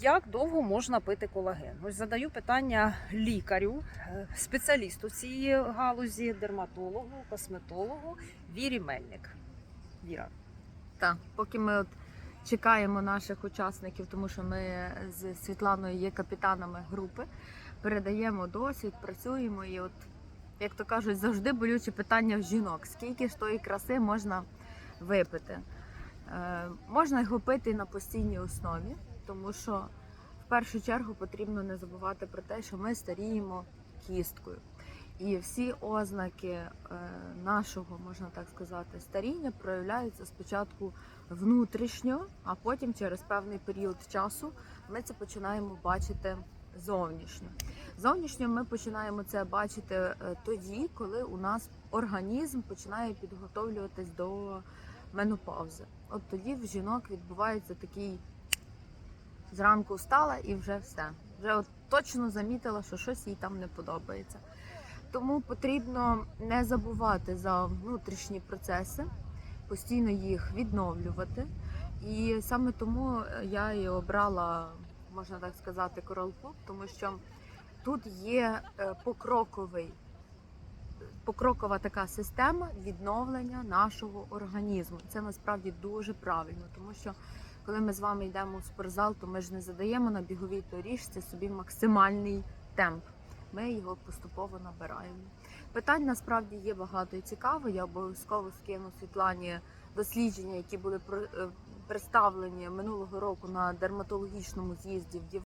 Як довго можна пити колаген? Ось задаю питання лікарю, е, спеціалісту цієї галузі, дерматологу, косметологу Вірі Мельник. Віра. Так, поки ми от чекаємо наших учасників, тому що ми з Світланою є капітанами групи, передаємо досвід, працюємо і от, як то кажуть, завжди болюче питання в жінок: скільки ж тої краси можна випити? Е, можна його пити на постійній основі, тому що в першу чергу потрібно не забувати про те, що ми старіємо кісткою. І всі ознаки е, нашого, можна так сказати, старіння проявляються спочатку внутрішньо, а потім через певний період часу ми це починаємо бачити зовнішньо. Зовнішньо ми починаємо це бачити е, тоді, коли у нас організм починає підготовлюватись до менопаузи. От тоді в жінок відбувається такий зранку встала і вже все. Вже от точно замітила, що щось їй там не подобається. Тому потрібно не забувати за внутрішні процеси, постійно їх відновлювати. І саме тому я і обрала, можна так сказати, Coral Club, тому що тут є е, покроковий, покрокова така система відновлення нашого організму. Це насправді дуже правильно, тому що коли ми з вами йдемо в спортзал, то ми ж не задаємо на біговій доріжці собі максимальний темп ми його поступово набираємо. Питань насправді є багато і цікаво. Я обов'язково скину Світлані дослідження, які були е, представлені минулого року на дерматологічному з'їзді в.